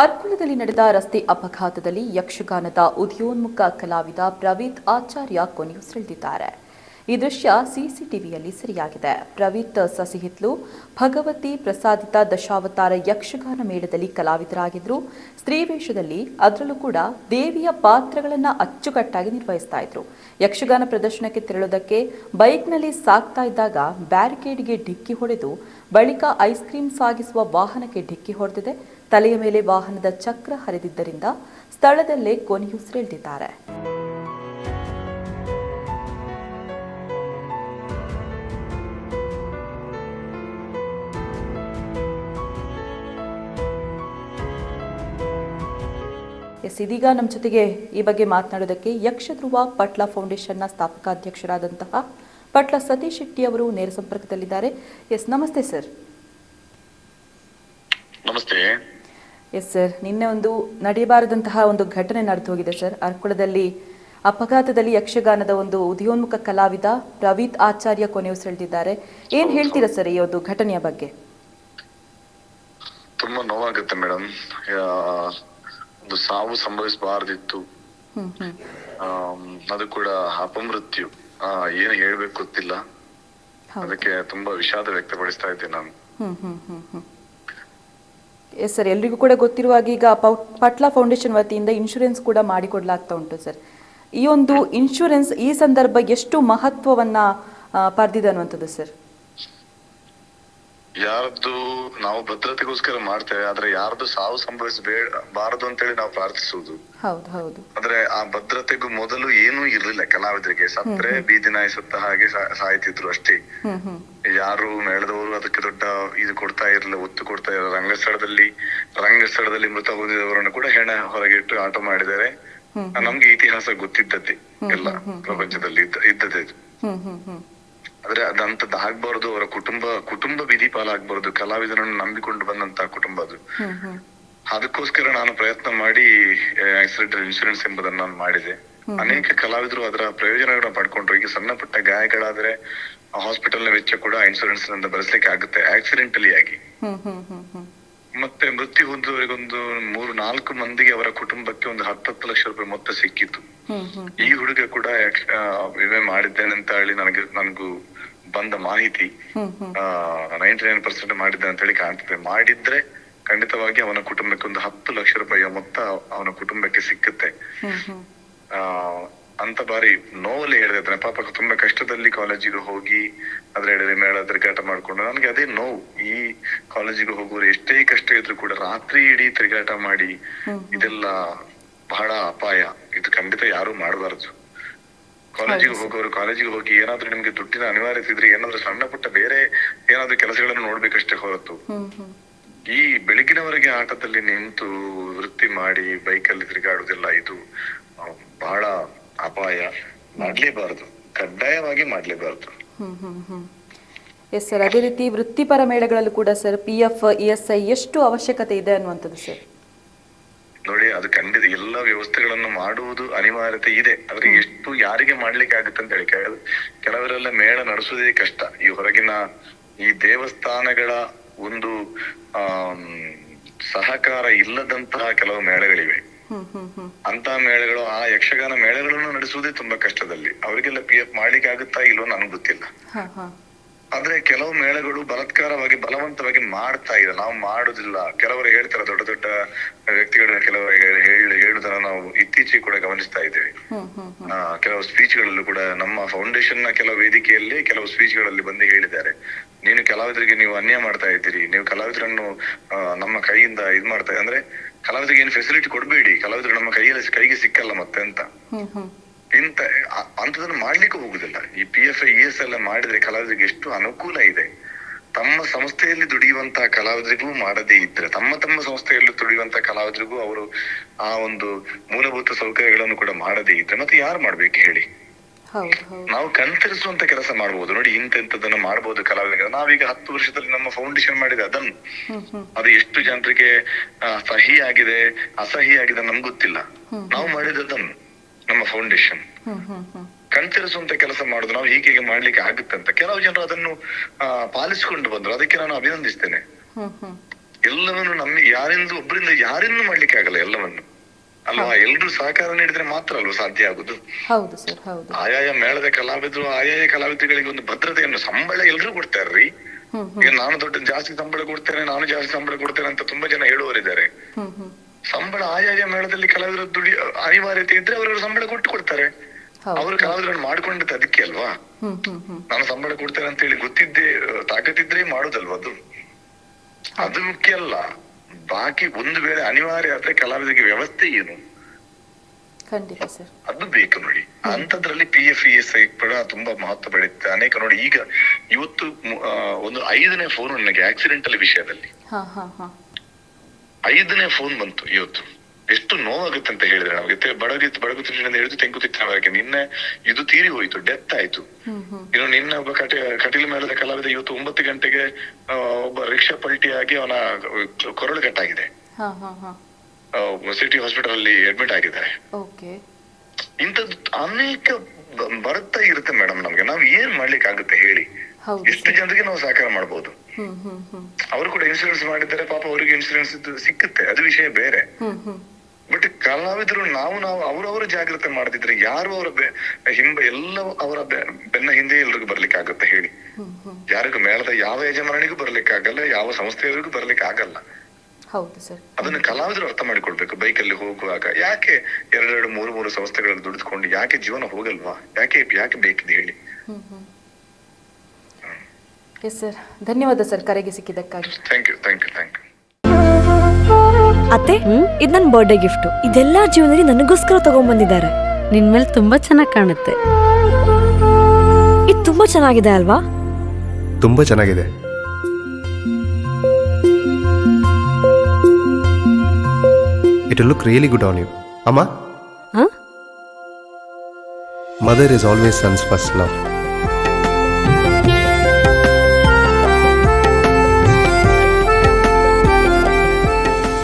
ಅರ್ಕುಲದಲ್ಲಿ ನಡೆದ ರಸ್ತೆ ಅಪಘಾತದಲ್ಲಿ ಯಕ್ಷಗಾನದ ಉದಯೋನ್ಮುಖ ಕಲಾವಿದ ಪ್ರವೀತ್ ಆಚಾರ್ಯ ಕೊನೆಯುಸಿರೆಳೆದಿದ್ದಾರೆ. ಈ ದೃಶ್ಯ ಸಿಸಿಟಿವಿಯಲ್ಲಿ ಸೆರೆಯಾಗಿದೆ. ಪ್ರವೀತ್ ಸಸಿಹಿತ್ಲು ಭಗವತಿ ಪ್ರಸಾದಿತ ದಶಾವತಾರ ಯಕ್ಷಗಾನ ಮೇಳದಲ್ಲಿ ಕಲಾವಿದರಾಗಿದ್ದರು ಸ್ತ್ರೀ ವೇಷದಲ್ಲಿ ಅದರಲ್ಲೂ ಕೂಡ ದೇವಿಯ ಪಾತ್ರಗಳನ್ನು ಅಚ್ಚುಕಟ್ಟಾಗಿ ನಿರ್ವಹಿಸ್ತಾ ಇದ್ರು. ಯಕ್ಷಗಾನ ಪ್ರದರ್ಶನಕ್ಕೆ ತೆರಳೋದಕ್ಕೆ ಬೈಕ್ನಲ್ಲಿ ಸಾಗ್ತಾ ಇದ್ದಾಗ ಬ್ಯಾರಿಕೇಡ್ಗೆ ಡಿಕ್ಕಿ ಹೊಡೆದು ಬಳಿಕ ಐಸ್ ಕ್ರೀಂ ಸಾಗಿಸುವ ವಾಹನಕ್ಕೆ ಡಿಕ್ಕಿ ಹೊಡೆದಿದೆ. ತಲೆಯ ಮೇಲೆ ವಾಹನದ ಚಕ್ರ ಹರಿದಿದ್ದರಿಂದ ಸ್ಥಳದಲ್ಲೇ ಕೊನೆಯುಸಿರೆಳೆದಿದ್ದಾರೆ. ಎಸ್ ಇದೀಗ ನಮ್ಮ ಜೊತೆಗೆ ಈ ಬಗ್ಗೆ ಮಾತನಾಡೋದಕ್ಕೆ ಯಕ್ಷಧ್ರುವ ಪಟ್ಲ ಫೌಂಡೇಶನ್ನ ಸ್ಥಾಪಕ ಅಧ್ಯಕ್ಷರಾದಂತಹ ಪಟ್ಲ ಸತೀಶ್ ಶೆಟ್ಟಿ ಅವರು ನೇರ ಸಂಪರ್ಕದಲ್ಲಿದ್ದಾರೆ. ಎಸ್ ನಮಸ್ತೆ ಸರ್. ನಮಸ್ತೆ. ಎಸ್ ಸರ್ ನಿನ್ನೆ ಒಂದು ನಡೆಯಬಾರದಂತಹ ಒಂದು ಘಟನೆ ನಡೆದು ಹೋಗಿದೆ ಸರ್. ಅರ್ಕುಳದಲ್ಲಿ ಅಪಘಾತದಲ್ಲಿ ಯಕ್ಷಗಾನದ ಒಂದು ಉದಯೋನ್ಮುಖ ಕಲಾವಿದ ರವೀತ್ ಆಚಾರ್ಯ ಕೊನೆಯುಸಿರೆಳೆದಿದ್ದಾರೆ. ಏನ್ ಹೇಳ್ತೀರಾ ಸರ್ ಈ ಒಂದು ಘಟನೆಯ ಬಗ್ಗೆ? ತುಂಬಾ ನೋವಾಗುತ್ತೆ ಮೇಡಮ್. ಒಂದು ಸಾವು ಸಂಭವಿಸಬಾರ್ದಿತ್ತು. ಅದು ಕೂಡ ಅಪಮೃತ್ಯು. ಏನು ಹೇಳ್ಬೇಕು ಗೊತ್ತಿಲ್ಲ. ಅದಕ್ಕೆ ತುಂಬಾ ವಿಷಾದ ವ್ಯಕ್ತಪಡಿಸ್ತಾ ಇದ್ದೀನಿ ನಾನು. ಎಸ್ ಸರ್ ಎಲ್ರಿಗೂ ಕೂಡ ಗೊತ್ತಿರುವ ಹಾಗೆ ಈಗ ಪಟ್ಲಾ ಫೌಂಡೇಶನ್ ವತಿಯಿಂದ ಇನ್ಶೂರೆನ್ಸ್ ಕೂಡ ಮಾಡಿಕೊಡ್ಲಾಗ್ತಾ ಉಂಟು ಸರ್ ಈ ಒಂದು ಇನ್ಶೂರೆನ್ಸ್ ಈ ಸಂದರ್ಭ ಎಷ್ಟು ಮಹತ್ವವನ್ನ ಪಡೆದಿದೆ ಅನ್ನುವಂಥದ್ದು ಸರ್ ಯಾರದ್ದು ನಾವು ಭದ್ರತೆಗೋಸ್ಕರ ಮಾಡ್ತೇವೆ ಆದ್ರೆ ಯಾರ್ದು ಸಾವು ಸಂಭವಿಸಬಾರದು ಅಂತೇಳಿ ನಾವು ಪ್ರಾರ್ಥಿಸುವುದು. ಹೌದು ಹೌದು. ಆದ್ರೆ ಆ ಭದ್ರತೆಗೂ ಮೊದಲು ಏನೂ ಇರ್ಲಿಲ್ಲ ಕಲಾವಿದರಿಗೆ. ಸತ್ರೆ ಬೀದಿ ನಾಯಿ ಸತ್ತ ಹಾಗೆ ಸಾಯ್ತಿದ್ರು ಅಷ್ಟೇ. ಯಾರು ಮೇಳದವರು ಅದಕ್ಕೆ ದೊಡ್ಡ ಇದು ಕೊಡ್ತಾ ಇರಲಿಲ್ಲ ಒತ್ತು ಕೊಡ್ತಾ ಇರಲಿಲ್ಲ. ರಂಗಸ್ಥಳದಲ್ಲಿ ರಂಗಸ್ಥಳದಲ್ಲಿ ಮೃತ ಹೊಂದಿದವರನ್ನು ಕೂಡ ಹೆಣ ಹೊರಗಿಟ್ಟು ಆಟ ಮಾಡಿದ್ದಾರೆ. ನಮ್ಗೆ ಇತಿಹಾಸ ಗೊತ್ತಿದ್ದದ್ದೇ ಎಲ್ಲ ಪ್ರಪಂಚದಲ್ಲಿ ಇದ್ದ ಆದ್ರೆ ಅದಂತದ್ದು ಆಗ್ಬಾರ್ದು ಅವರ ಕುಟುಂಬ ಕುಟುಂಬ ವಿಧಿ ಪಾಲಾಗ್ಬಾರ್ದು ಕಲಾವಿದರನ್ನು ನಂಬಿಕೊಂಡು ಬಂದಂತ ಕುಟುಂಬ ಅದು. ಅದಕ್ಕೋಸ್ಕರ ನಾನು ಪ್ರಯತ್ನ ಮಾಡಿ ಆಕ್ಸಿಡೆಂಟಲ್ ಇನ್ಶೂರೆನ್ಸ್ ಎಂಬುದನ್ನು ನಾನು ಮಾಡಿದೆ. ಅನೇಕ ಕಲಾವಿದರು ಅದರ ಪ್ರಯೋಜನಗಳನ್ನ ಪಡ್ಕೊಂಡ್ರು. ಈಗ ಸಣ್ಣ ಪುಟ್ಟ ಗಾಯಗಳಾದ್ರೆ ಹಾಸ್ಪಿಟಲ್ನ ವೆಚ್ಚ ಕೂಡ ಇನ್ಶೂರೆನ್ಸ್ನಿಂದ ಭರಿಸಲಿಕ್ಕೆ ಆಗುತ್ತೆ ಆಕ್ಸಿಡೆಂಟಲಿ ಆಗಿ. ಮತ್ತೆ ಮೃತ್ಯು ಹೊಂದುವವರಿಗೊಂದು ಮೂರು ನಾಲ್ಕು ಮಂದಿಗೆ ಅವರ ಕುಟುಂಬಕ್ಕೆ ಒಂದು ಹತ್ತತ್ತು ಲಕ್ಷ ರೂಪಾಯಿ ಮೊತ್ತ ಸಿಕ್ಕಿತ್ತು. ಈ ಹುಡುಗ ಕೂಡ ವಿಮೆ ಮಾಡಿದ್ದೇನೆ ಅಂತ ಹೇಳಿ ನನಗೆ ನನಗೂ ಬಂದ ಮಾಹಿತಿ ನೈಂಟಿ ನೈನ್ ಪರ್ಸೆಂಟ್ ಮಾಡಿದ್ದೆ ಅಂತ ಹೇಳಿ ಕಾಣ್ತದೆ. ಮಾಡಿದ್ರೆ ಖಂಡಿತವಾಗಿ ಅವನ ಕುಟುಂಬಕ್ಕೆ ಒಂದು ಹತ್ತು ಲಕ್ಷ ರೂಪಾಯಿಯ ಮೊತ್ತ ಅವನ ಕುಟುಂಬಕ್ಕೆ ಸಿಕ್ಕುತ್ತೆ. ಅಂತ ಬಾರಿ ನೋವಲ್ಲಿ ಹೇಳಿದ್ರೆ ಪಾಪ ತುಂಬಾ ಕಷ್ಟದಲ್ಲಿ ಕಾಲೇಜಿಗೆ ಹೋಗಿ ಅದ್ರ ಎಡೆ ಮೇಳ ತಿರುಗಾಟ ಮಾಡ್ಕೊಂಡು ನನ್ಗೆ ಅದೇ ನೋವು. ಈ ಕಾಲೇಜಿಗೆ ಹೋಗುವ ಎಷ್ಟೇ ಕಷ್ಟ ಇದ್ರು ಕೂಡ ರಾತ್ರಿ ಇಡೀ ತಿರುಗಾಟ ಮಾಡಿ ಇದೆಲ್ಲ ಬಹಳ ಅಪಾಯ. ಇದು ಖಂಡಿತ ಯಾರು ಮಾಡಬಾರದು. ಕಾಲೇಜಿಗೆ ಹೋಗೋರು ಕಾಲೇಜಿಗೆ ಹೋಗಿ ಏನಾದ್ರೂ ನಿಮ್ಗೆ ದುಡ್ಡಿನ ಅನಿವಾರ್ಯತೆ ಇದ್ರೆ ಏನಾದ್ರೂ ಸಣ್ಣ ಪುಟ್ಟ ಬೇರೆ ಏನಾದ್ರೂ ಕೆಲಸಗಳನ್ನು ನೋಡ್ಬೇಕಷ್ಟೇ ಹೊರತು. ಈ ಬೆಳಗಿನವರೆಗೆ ಆಟದಲ್ಲಿ ನಿಂತು ವೃತ್ತಿ ಮಾಡಿ ಬೈಕಲ್ಲಿ ತಿರುಗಾಡುವುದೆಲ್ಲ ಇದು ಬಹಳ ಅಪಾಯ. ಮಾಡ್ಲೇಬಾರದು. ಕಡ್ಡಾಯವಾಗಿ ಮಾಡ್ಲೇಬಾರದು. Yes sir. ಅದೇ ರೀತಿ ವೃತ್ತಿಪರ ಮೇಳಗಳಲ್ಲೂ ಕೂಡ sir P F E S I ಎಷ್ಟು ಅವಶ್ಯಕತೆ ಇದೆ ಅನ್ನುವಂಥದ್ದು ಸರ್? ನೋಡಿ ಅದು ಖಂಡಿತ ಎಲ್ಲ ವ್ಯವಸ್ಥೆಗಳನ್ನು ಮಾಡುವುದು ಅನಿವಾರ್ಯತೆ ಇದೆ. ಆದ್ರೆ ಎಷ್ಟು ಯಾರಿಗೆ ಮಾಡ್ಲಿಕ್ಕೆ ಆಗುತ್ತೆ ಅಂತ ಹೇಳಿ ಕೆಲ- ಕೆಲವರೆಲ್ಲ ಮೇಳ ನಡೆಸುವುದೇ ಕಷ್ಟ. ಈ ಹೊರಗಿನ ಈ ದೇವಸ್ಥಾನಗಳ ಒಂದು ಆ ಸಹಕಾರ ಇಲ್ಲದಂತಹ ಕೆಲವು ಮೇಳಗಳಿವೆ. ಅಂತ ಮೇಳಗಳು ಆ ಯಕ್ಷಗಾನ ಮೇಳಗಳನ್ನು ನಡೆಸುವುದೇ ತುಂಬಾ ಕಷ್ಟದಲ್ಲಿ. ಅವರಿಗೆಲ್ಲ ಪಿ ಎಫ್ ಮಾಡ್ಲಿಕ್ಕೆ ಆಗುತ್ತಾ ಇಲ್ವೋ ನನಗೆ ಗೊತ್ತಿಲ್ಲ. ಆದ್ರೆ ಕೆಲವು ಮೇಳಗಳು ಬಲತ್ಕಾರವಾಗಿ ಬಲವಂತವಾಗಿ ಮಾಡ್ತಾ ಇದೆ. ನಾವು ಮಾಡುದಿಲ್ಲ. ಕೆಲವರು ಹೇಳ್ತಾರೆ ದೊಡ್ಡ ದೊಡ್ಡ ವ್ಯಕ್ತಿಗಳ ಕೆಲವರು ಹೇಳಿ- ಹೇಳಿ ಹೇಳುದನ್ನ ನಾವು ಇತ್ತೀಚೆಗೆ ಕೂಡ ಗಮನಿಸ್ತಾ ಇದ್ದೇವೆ. ಕೆಲವು ಸ್ಪೀಚ್ ಗಳಲ್ಲೂ ಕೂಡ ನಮ್ಮ ಫೌಂಡೇಶನ್ನ ಕೆಲವು ವೇದಿಕೆಯಲ್ಲಿ ಕೆಲವು ಸ್ಪೀಚ್ಗಳಲ್ಲಿ ಬಂದು ಹೇಳಿದ್ದಾರೆ. ನೀನು ಕಲಾವಿದರಿಗೆ ನೀವು ಅನ್ಯಾಯ ಮಾಡ್ತಾ ಇದ್ದೀರಿ. ನೀವು ಕಲಾವಿದರನ್ನು ನಮ್ಮ ಕೈಯಿಂದ ಇದ್ ಮಾಡ್ತಾ ಅಂದ್ರೆ ಕಲಾವಿದರಿಗೆ ಏನು ಫೆಸಿಲಿಟಿ ಕೊಡ್ಬೇಡಿ. ಕಲಾವಿದರು ನಮ್ಮ ಕೈಯಲ್ಲಿ ಕೈಗೆ ಸಿಕ್ಕಲ್ಲ ಮತ್ತೆ ಅಂತ. ಇಂತ ಅಂತದನ್ನು ಅಂಥದನ್ನು ಮಾಡ್ಲಿಕ್ಕೆ ಹೋಗುದಿಲ್ಲ. ಈ P F I E S ಎಲ್ಲ ಮಾಡಿದ್ರೆ ಕಲಾವಿದರಿಗೆ ಎಷ್ಟು ಅನುಕೂಲ ಇದೆ. ತಮ್ಮ ಸಂಸ್ಥೆಯಲ್ಲಿ ದುಡಿಯುವಂತಹ ಕಲಾವಿದರಿಗೂ ಮಾಡದೇ ಇದ್ರೆ ತಮ್ಮ ತಮ್ಮ ಸಂಸ್ಥೆಯಲ್ಲಿ ದುಡಿಯುವಂತಹ ಕಲಾವಿದರಿಗೂ ಅವರು ಆ ಒಂದು ಮೂಲಭೂತ ಸೌಕರ್ಯಗಳನ್ನು ಕೂಡ ಮಾಡದೇ ಇದ್ರೆ ಮತ್ತೆ ಯಾರು ಮಾಡ್ಬೇಕು ಹೇಳಿ? ನಾವು ಕಣ್ತರಿಸುವಂತ ಕೆಲಸ ಮಾಡಬಹುದು ನೋಡಿ ಇಂತೆಂತದನ್ನು ಮಾಡಬಹುದು ಕಲಾವಿದರಿಗೆ. ನಾವೀಗ ಹತ್ತು ವರ್ಷದಲ್ಲಿ ನಮ್ಮ ಫೌಂಡೇಶನ್ ಮಾಡಿದೆ ಅದನ್ನು. ಅದು ಎಷ್ಟು ಜನರಿಗೆ ಸಹಿ ಆಗಿದೆ ಅಸಹಿ ಆಗಿದೆ ನಮ್ಗೆ ಗೊತ್ತಿಲ್ಲ. ನಾವು ಮಾಡಿದದನ್ನು ನಮ್ಮ ಫೌಂಡೇಶನ್ ಕಣ್ತಿರಿಸುವಂತ ಕೆಲಸ ಮಾಡುದು ನಾವು ಹೀಗೆ ಹೀಗೆ ಮಾಡ್ಲಿಕ್ಕೆ ಆಗುತ್ತೆ ಅಂತ ಕೆಲವು ಜನರು ಅದನ್ನು ಪಾಲಿಸಿಕೊಂಡು ಬಂದ್ರು. ಅದಕ್ಕೆ ನಾನು ಅಭಿನಂದಿಸ್ತೇನೆ. ಎಲ್ಲವನ್ನು ನಮ್ಮ ಯಾರಿಂದ ಒಬ್ಬರಿಂದ ಯಾರಿಂದ ಮಾಡ್ಲಿಕ್ಕೆ ಆಗಲ್ಲ ಎಲ್ಲವನ್ನು. ಅಲ್ವಾ? ಎಲ್ರು ಸಹಕಾರ ನೀಡಿದ್ರೆ ಮಾತ್ರ ಅಲ್ವಾ ಸಾಧ್ಯ ಆಗುದು? ಆಯಾಯ ಮೇಳದ ಕಲಾವಿದರು ಆಯಾಯ ಕಲಾವಿದರಿಗೆ ಒಂದು ಭದ್ರತೆಯನ್ನು ಸಂಬಳ ಎಲ್ರು ಕೊಡ್ತಾರ್ರಿ? ಈಗ ನಾನು ದೊಡ್ಡ ಜಾಸ್ತಿ ಸಂಬಳ ಕೊಡ್ತೇನೆ ನಾನು ಜಾಸ್ತಿ ಸಂಬಳ ಕೊಡ್ತೇನೆ ಅಂತ ತುಂಬಾ ಜನ ಹೇಳುವರಿದ್ದಾರೆ. ಸಂಬಳ ಆಯಾಯ ಮೇಳದಲ್ಲಿ ಕಲಾವಿದರ ದುಡಿ ಅನಿವಾರ್ಯತೆ ಇದ್ರೆ ಅವ್ರವ್ರ ಸಂಬಳ ಕೊಟ್ಟು ಕೊಡ್ತಾರೆ. ಅವರು ಕಲಾವಿದರನ್ನು ಮಾಡ್ಕೊಂಡಿದ್ದು ಅದಕ್ಕೆ ಅಲ್ವಾ? ನಾನು ಸಂಬಳ ಕೊಡ್ತಾರೆ ಅಂತ ಹೇಳಿ ಗೊತ್ತಿದ್ದೆ ತಾಕತ್ತಿದ್ರೆ ಮಾಡೋದಲ್ವಾ ಅದು? ಅದು ಮುಖ್ಯ ಅಲ್ಲ. ಬಾಕಿ ಒಂದು ವೇಳೆ ಅನಿವಾರ್ಯ ಆದ್ರೆ ಕಲಾವಿದರಿಗೆ ವ್ಯವಸ್ಥೆ ಏನು? ಅದು ಬೇಕು ನೋಡಿ. ಅಂತದ್ರಲ್ಲಿ P F E S I ಕೂಡ ತುಂಬಾ ಮಹತ್ವ ಬೆಳೆಯುತ್ತೆ ಅನೇಕ ನೋಡಿ ಈಗ ಇವತ್ತು ಒಂದು ಐದನೇ ಫೋನ್ ನನಗೆ ಆಕ್ಸಿಡೆಂಟಲ್ ವಿಷಯದಲ್ಲಿ. ಐದನೇ ಫೋನ್ ಬಂತು ಇವತ್ತು. ಎಷ್ಟು ನೋವಾಗುತ್ತೆ ಅಂತ ಹೇಳಿದ್ರೆ ನಮಗೆ ಬಡಗಿ ಬಡಗುತಿಟ್ಟಿನಿಂದ ಹಿಡಿದು ತೆಂಕುತಿಟ್ಟಿನವರೆಗೆ ನಿನ್ನೆ ಇದು ತೀರಿ ಹೋಯ್ತು ಡೆತ್ ಆಯ್ತು. ಇನ್ನು ನಿನ್ನೆ ಒಬ್ಬ ಕಟಿ ಕಟೀಲು ಮೇಳದ ಕಲಾವಿದ ಇವತ್ತು ಒಂಬತ್ತು ಗಂಟೆಗೆ ಒಬ್ಬ ರಿಕ್ಷಾ ಪಲ್ಟಿ ಆಗಿ ಅವನ ಕೊರಳು ಕಟ್ಟಾಗಿದೆ. ಸಿಟಿ ಹಾಸ್ಪಿಟಲ್ ಅಲ್ಲಿ ಅಡ್ಮಿಟ್ ಆಗಿದ್ದಾರೆ. ಇಂಥದ್ದು ಅನೇಕ ಬರ್ತಾ ಇರುತ್ತೆ ಮೇಡಮ್ ನಮ್ಗೆ. ನಾವ್ ಏನ್ ಮಾಡ್ಲಿಕ್ಕೆ ಆಗುತ್ತೆ ಹೇಳಿ ಎಷ್ಟು ಜನರಿಗೆ ನಾವು ಸಹಕಾರ ಹ್ಮ್ ಅವರು ಕೂಡ ಇನ್ಸೂರೆನ್ಸ್ ಮಾಡಿದ್ದಾರೆ ಪಾಪ ಅವರಿಗೆ ಇನ್ಸೂರೆನ್ಸ್ ಸಿಕ್ಕುತ್ತೆ. ಅದು ವಿಷಯ ಬೇರೆ. ಬಟ್ ಕಲಾವಿದರು ನಾವು ನಾವು ಅವರವರು ಜಾಗ್ರತೆ ಮಾಡದಿದ್ರೆ ಯಾರು ಅವರ ಹಿಂಬ ಎಲ್ಲ ಅವರ ಬೆನ್ನ ಹಿಂದೆ ಎಲ್ರಿಗೂ ಬರ್ಲಿಕ್ಕೆ ಆಗುತ್ತೆ ಹೇಳಿ. ಯಾರಿಗೂ ಮೇಳದ ಯಾವ ಯಜಮಾನಿಗೂ ಬರ್ಲಿಕ್ಕೆ ಆಗಲ್ಲ ಯಾವ ಸಂಸ್ಥೆಯವರಿಗೂ ಬರ್ಲಿಕ್ಕೆ ಆಗಲ್ಲ ಅದನ್ನ ಕಲಾವಿದರು ಅರ್ಥ ಮಾಡಿಕೊಳ್ಬೇಕು. ಬೈಕಲ್ಲಿ ಹೋಗುವಾಗ ಯಾಕೆ ಎರಡೆರಡು ಮೂರು ಮೂರು ಸಂಸ್ಥೆಗಳಲ್ಲಿ ದುಡಿದುಕೊಂಡು ಯಾಕೆ ಜೀವನ ಹೋಗಲ್ವಾ? ಯಾಕೆ ಯಾಕೆ ಬೇಕಿದೆ ಹೇಳಿ? ಎಸ್ ಸರ್ ಧನ್ಯವಾದ ಸರ್ ಕರೆಗೆ ಸಿಕ್ಕಿದ್ದಕ್ಕಾಗಿ. Thank you thank you thank you ಅತ್ತೆ ಇದು ನನ್ನ ಬರ್ಡೇ ಗಿಫ್ಟ್ ಇದೆಲ್ಲ ಜೀವನದಲ್ಲಿ ನನಗೋಸ್ಕರ ತಗೊಂಡ್ಬಂದಿದ್ದಾರೆ. ನಿನ್ ಮೇಲೆ ತುಂಬಾ ಚೆನ್ನಾಗಿ ಕಾಣುತ್ತೆ. ಇದು ತುಂಬಾ ಚೆನ್ನಾಗಿದೆ ಅಲ್ವಾ? ತುಂಬ ಚೆನ್ನಾಗಿದೆ. It look really good on you ಅಮ್ಮ? ಹ? Mother is always sons first love